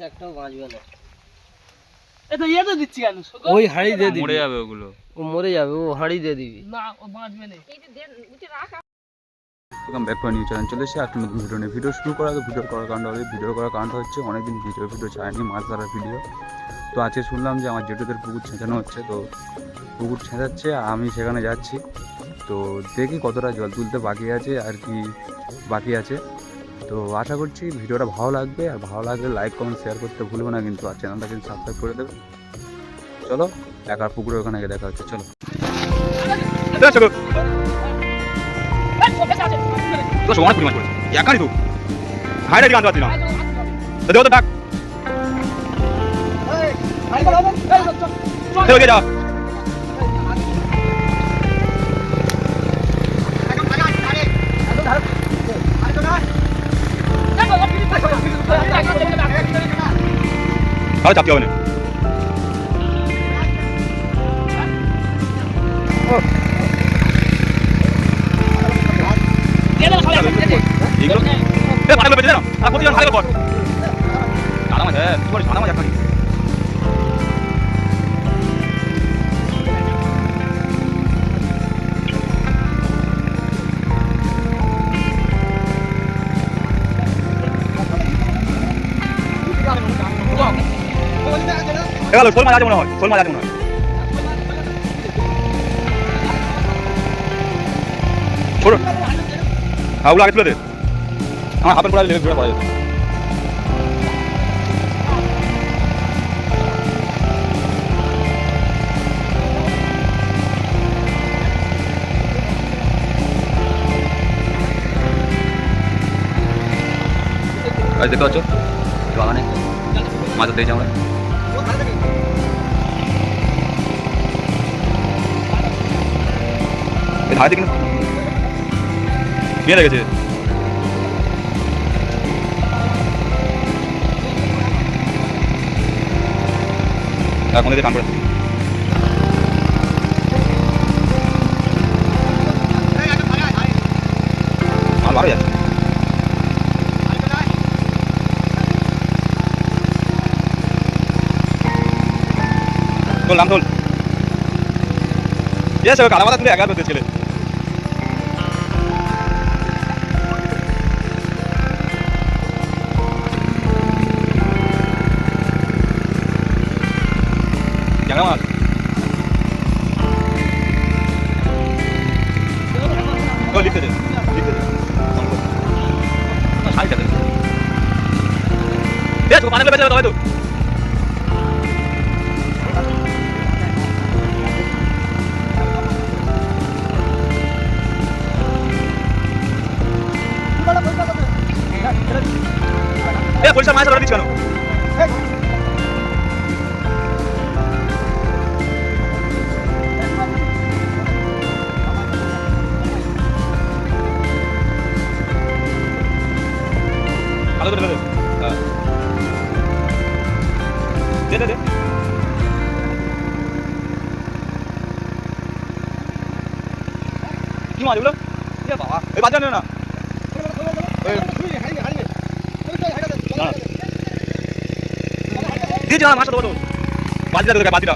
একটাও বাঁচবে না। এ ইয়ে তো দিচ্ছি কেন? ওই হাঁড়ি দিয়ে দিবি। মরে যাবে ওগুলো। ও মরে যাবে ও হাঁড়ি দিয়ে দিবি। না ও বাঁচবে না। Welcome back to new channel চলে এসে একটা নতুন ভিডিও নিয়ে। ভিডিও শুরু করার আগে ভিডিও করার করার হচ্ছে অনেকদিন ভিডিও ভিডিও ছাড়েনি মাছ ধরার ভিডিও তো আজকে শুনলাম যে আমার জেঠুদের পুকুর ছেঁচানো হচ্ছে তো পুকুর ছেঁচাচ্ছে আর আমি সেখানে যাচ্ছি। তো দেখি কতটা জল তুলতে বাকি আছে আর কি বাকি আছে। তো আশা করছি ভিডিওটা ভালো লাগবে আর ভালো লাগলে লাইক কমেন্ট শেয়ার করতে ভুলবে না কিন্তু আর চ্যানেলটা কিন্তু সাবস্ক্রাইব করে দেবে। চলো একার পুকুরে ওখানে গিয়ে দেখা হচ্ছে চলো। তো সমান পরিমাণ করেছে একারই তো। না তো দেও তো ডাক দেও গে যা আর চাপতে হবে না এইগুলো এ পাটাগুলো বেঁচে না আর প্রতিজন ভালো কর সাদা মাছ হ্যাঁ কি বলিস সাদা মাছ এখনই এগালো শোল মাছ আছে মনে হয় শোল মাছ আছে মনে হয় ছোট হ্যাঁ ওগুলো আগে তুলে দে আমার হাতের পড়া লেগে ঘুরে পড়া যাবে আজ দেখতে পাচ্ছ বাগানে মাছ ধরতে গেছি আমরা এই ধারে দেখি না মেয়ে লেগেছে এখন দেখে কান পড়ে আমার ভালো তোল নাম তোল ইয়ে সে কালা মাথা তুলে একা করতে ছেলে ও লিখতে দে লিখতে দে শাড়ি দে দে তো পানি বেঁচে যাবে তো পরিষ্কার মাছ কেন? বাজার না। দিয়েছি না মাছটা দেবো। বাজিটা দেবে বাজিটা।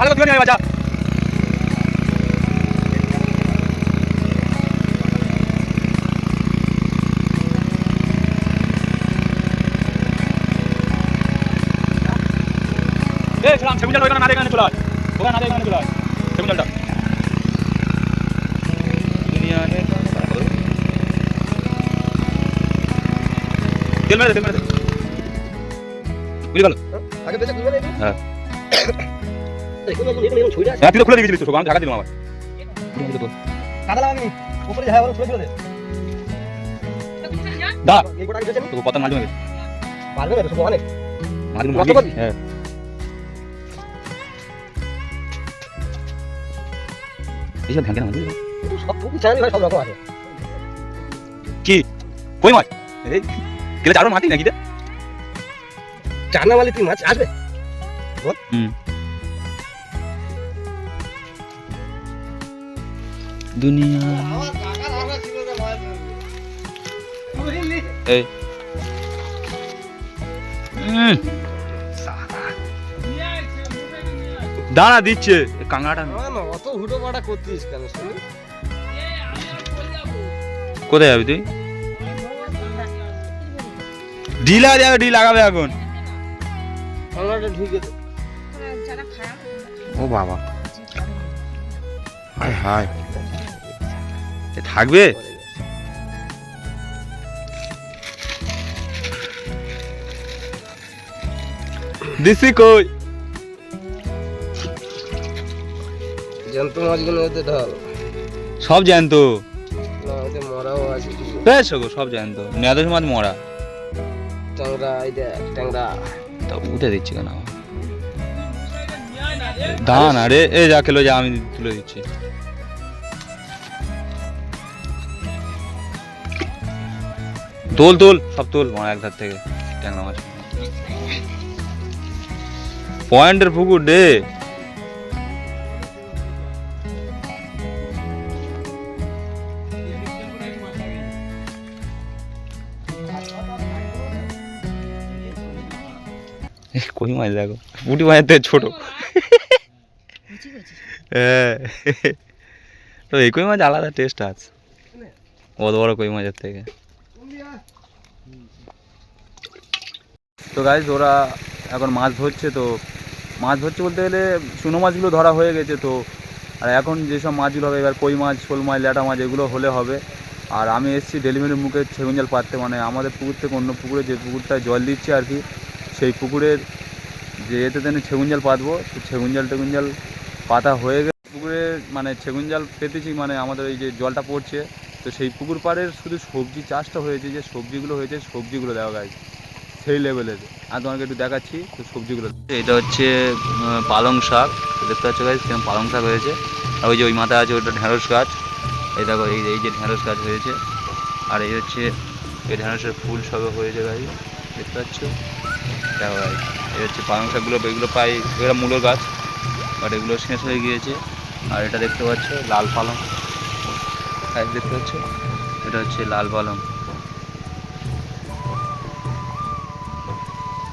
ভালো করে নিয়ে বাজা এ ছিলাম সেগুন জল না দেখে চলে আয়। ওখানে না দেখে চলে আয় সেগুন জলটা তেল মেরে দে তেল মেরে দে। বুঝে গেল হ্যাঁ। হ্যাঁ তুই খুলে দিয়েছিলিস তো আমি ঢাকা দিলাম আবার দা। মাঝে মাঝে মাঝে হ্যাঁ। এইসব না কি? কই মাছ? এই গেলে চারো মাটি নাকি রে? চানামালি তুই মাছ আসবে? হুম। দুনিয়া। এই। দাঁড়া দিচ্ছে। নে। অত হুটো পাটা করতিস কেন কোথায় যাবি তুই? ঢিল লাগা যাবে ঢিল লাগাবে এখন। ও বাবা। হায় হায়। থাকবে? দিছি কই? জ্যান্ত মাছগুলো ওতে ঢাল। সব জ্যান্ত? না ওতে মরাও আছে কিছু। বেশ গো সব জ্যান্ত। নেদাস মাছ মরা। ট্যাংরা এই ট্যাংরা। তা উঠে দিচ্ছি কেন? আবার? দাঁড়া না রে এ যা খেলো যা আমি তুলে দিচ্ছি। তোল তোল সব তোল মনে এক ধার থেকে ট্যাংরা মাছ পয়েন্টের পুকুর রে এ, কই মাছ দেখো? পুটি মাছের থেকে ছোট। হ্যাঁ। তো এই কই মাছ আলাদা টেস্ট আছে। অত বড় কই মাছের থেকে? তো গাইজ ওরা এখন মাছ ধরছে, তো মাছ ধরছে বলতে গেলে চুনো মাছগুলো ধরা হয়ে গেছে, তো আর এখন যেসব মাছগুলো হবে, এবার কই মাছ, শোল মাছ, ল্যাটা মাছ, এগুলো হলে হবে। আর আমি এসেছি ডেলিভারির মুখে সেগুন জল মানে আমাদের পুকুর থেকে অন্য পুকুরে যে পুকুরটায় জল দিচ্ছে আর কি, সেই পুকুরের যে এতে তেনে সেগুন জল পাতবো সেগুন জল টেগুন জল পাতা হয়ে গেছে। পুকুরে মানে সেগুন জল পেতেছি মানে আমাদের এই যে জলটা পড়ছে তো সেই পুকুর পাড়ের শুধু সবজি চাষটা হয়েছে, যে সবজিগুলো হয়েছে সবজিগুলো দেওয়া গাছ, সেই লেভেলের। আর তোমাকে একটু দেখাচ্ছি তো সবজিগুলো। এটা হচ্ছে পালং শাক, দেখতে পাচ্ছ গাছ কেমন পালং শাক হয়েছে। আর ওই যে ওই মাথায় আছে, ওটা ঢেঁড়স গাছ। এই দেখো, এই এই যে ঢেঁড়স গাছ হয়েছে। আর এই হচ্ছে, এই ঢেঁড়সের ফুল সব হয়েছে গাছ দেখতে পাচ্ছ? দেখো গাছ এই হচ্ছে পালং শাকগুলো, এগুলো পাই এগুলো মূলো গাছ বাট এগুলো শেষ হয়ে গিয়েছে। আর এটা দেখতে পাচ্ছ, লাল পালং। গাছ দেখতে পাচ্ছ? এটা হচ্ছে লাল পালং।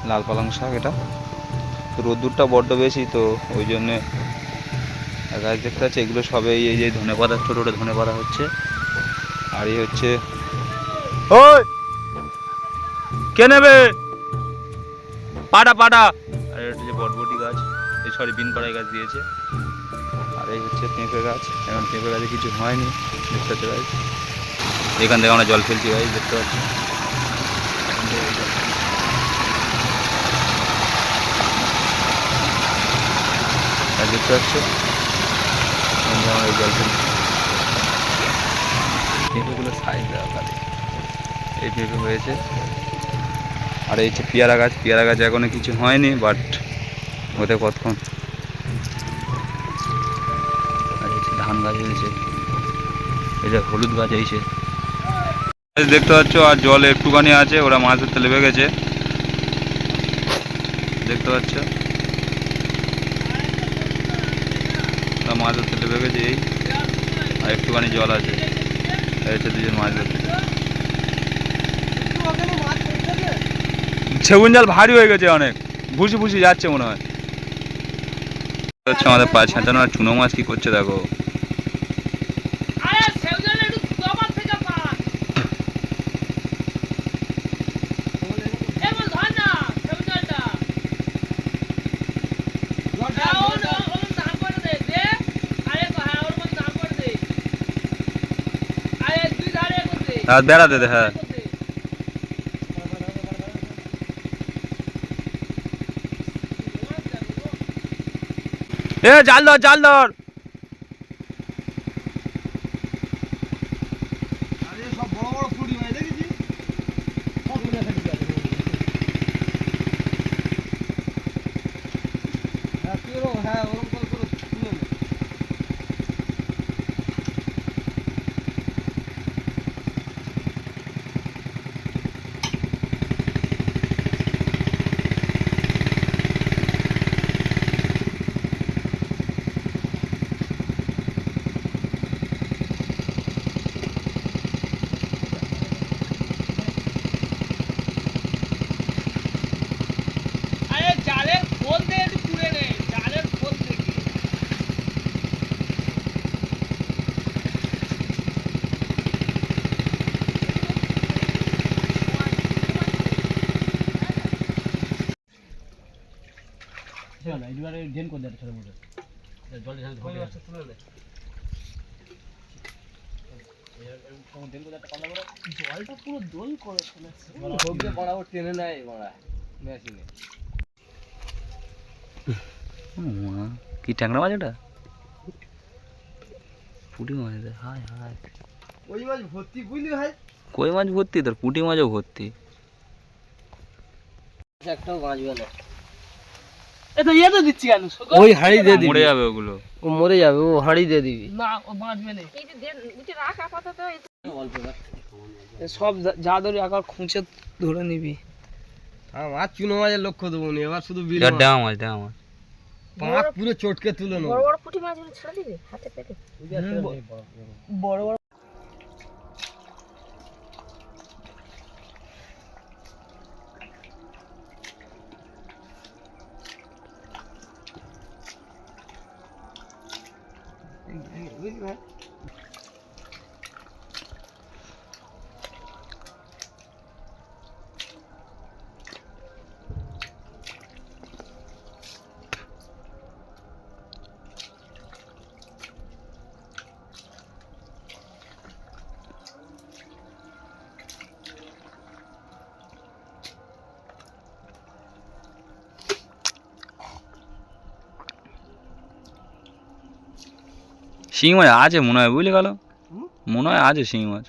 লাল পালং শাক এটা। তো রোদ্দুরটা বড্ড বেশি তো ওই জন্যে গাছ দেখতে পাচ্ছি এগুলো সবে এই- যে ধনে পাতা ছোটো ছোটো ধনে পাতা হচ্ছে। আর এই হচ্ছে ওই! কে নেবে? পাটা পাটা! আর এটা হচ্ছে বটবটি গাছ এই সরি বিন কড়াই গাছ দিয়েছে। এই হচ্ছে পেঁপে গাছ। এখন পেঁপে গাছে কিছু হয়নি, দেখতে পাচ্ছি গাছ এখান থেকে আমরা জল ফেলছি ভাই দেখতে পাচ্ছি? দেখতে পাচ্ছ? আমরা এই জল ফেলছি। পেঁপেগুলো সাইজ দেওয়া এই পেঁপে হয়েছে। আর এই হচ্ছে পেয়ারা গাছ। পেয়ারা গাছ এখনও কিছু হয়নি বাট ওতে কতক্ষণ? ধান গাছ হয়েছে। এই যে হলুদ গাছ হয়েছে। দেখতে পাচ্ছ আর জল একটুখানি আছে ওরা মাছ ধরতে লেবে গেছে। দেখতে পাচ্ছ? ওরা মাছ ধরতে লেবে গেছে এই আর একটুখানি জল আছে। হচ্ছে দুজন মাছ ধরতে। সেগুন জাল ভারী হয়ে গেছে অনেক। ভুসি ভুসি যাচ্ছে মনে হয়। হচ্ছে আমাদের পা ছেঁচানো আর চুনো মাছ কি করছে দেখো। আর বেড়া দে হ্যাঁ এ জাল ধর জাল ধর হ্যাঁ ওই মাছটা তুলে নে। জলটা পুরো দোল করে ফেলেছে দিয়ে বাড়াবো টেনে নেয় বাড়া মেশিনে কি ট্যাংরা মাছ ওটা? পুঁটি মাছ হায় হায়। ওই মাছ ভর্তি বুঝলি ভাই কই মাছ ভর্তি? তোর পুঁটি মাছও ভর্তি। একটাও বাঁচবে না ইয়ে দিচ্ছি কেন? ওই হাঁড়ি দিয়ে দিবি। মরে যাবে ওগুলো। ও মরে যাবে ও হাঁড়ি দিয়ে দিবি। না ও বাঁচবে না। অল্প রাখ। সব যা- ধরে একবার খুঁচে ধরে নিবি। আমার চুনো মাছের লক্ষ্য দেবো নি এবার শুধু বিল মাছ। পুরো চটকে তুলে নেব। বড় বড় ভাই শিঙি মাছ আছে মনে হয় বুঝলি গেল মনে হয় আছে শিঙি মাছ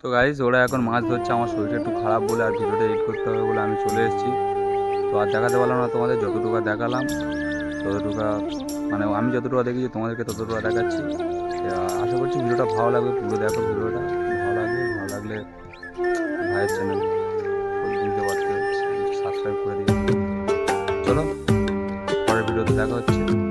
তো গাইজ ওরা এখন মাছ ধরছে আমার শরীরটা একটু খারাপ বলে আর ভিডিওটা এডিট করতে হবে বলে আমি চলে এসেছি। তো আর দেখাতে পারলাম না তোমাদের যতটুকু দেখালাম ততটুকু মানে আমি যতটুকু দেখেছি তোমাদেরকে ততটুকু দেখাচ্ছি। আশা করছি ভিডিওটা ভালো লাগবে পুরো দেখো ভিডিওটা। ভালো লাগবে ভালো লাগলে ভাইয়ের চ্যানেল বুঝতে পারতে সাবস্ক্রাইব করে দিও। চলো। দেখা হচ্ছে।